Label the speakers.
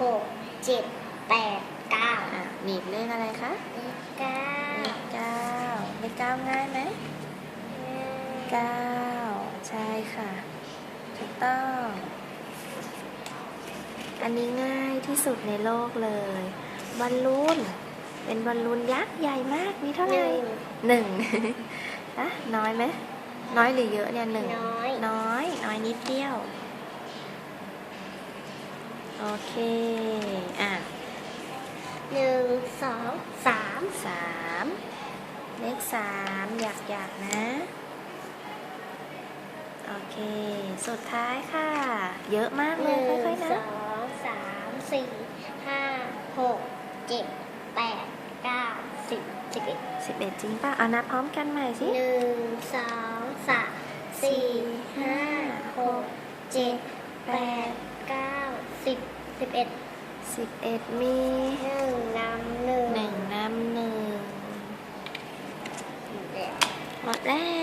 Speaker 1: หกเจ็ดแปดเก้าอ
Speaker 2: ะหนีบเลขอะไรคะ
Speaker 1: เลขเก้าเลข
Speaker 2: เก้าเลขเก้าง่ายไหม
Speaker 1: เก้
Speaker 2: าใช่ค่ะถูกต้อง อันนี้ง่ายที่สุดในโลกเลยบอลลูนเป็นบอลลูนยักษ์ใหญ่มากมีเท่าไหหร่นึ่
Speaker 1: ง
Speaker 2: หนึ่งอะน้อยไหมน้อยหรือเยอะเนี่ยหนึ่งน้อย น้อย น้อยนิดเดียว โอเค อะ
Speaker 1: หนึ่งสองสาม
Speaker 2: สามเลขสามอยากอยากๆนะ โอเค สุดท้ายค่ะ เยอะมากหเลยนึ่งค่อยๆสนะ
Speaker 1: องสามสี่ห้าหกเจ็ดแปดเก้าสิบสิบเอ็ด
Speaker 2: สิบเอ็ดจริงป่ะเอานับพร้อมกันใหม่สิ
Speaker 1: หนึ่งสองสาม
Speaker 2: สี่ห้าหก
Speaker 1: เจ็ด
Speaker 2: แปดเ
Speaker 1: ก้า สิบสิบเอ็ด
Speaker 2: สิบเอ็ดมี
Speaker 1: หนึ่งน้ำหนึ่งหนึ่งน
Speaker 2: ้ำหนึ่งหมดแล้ว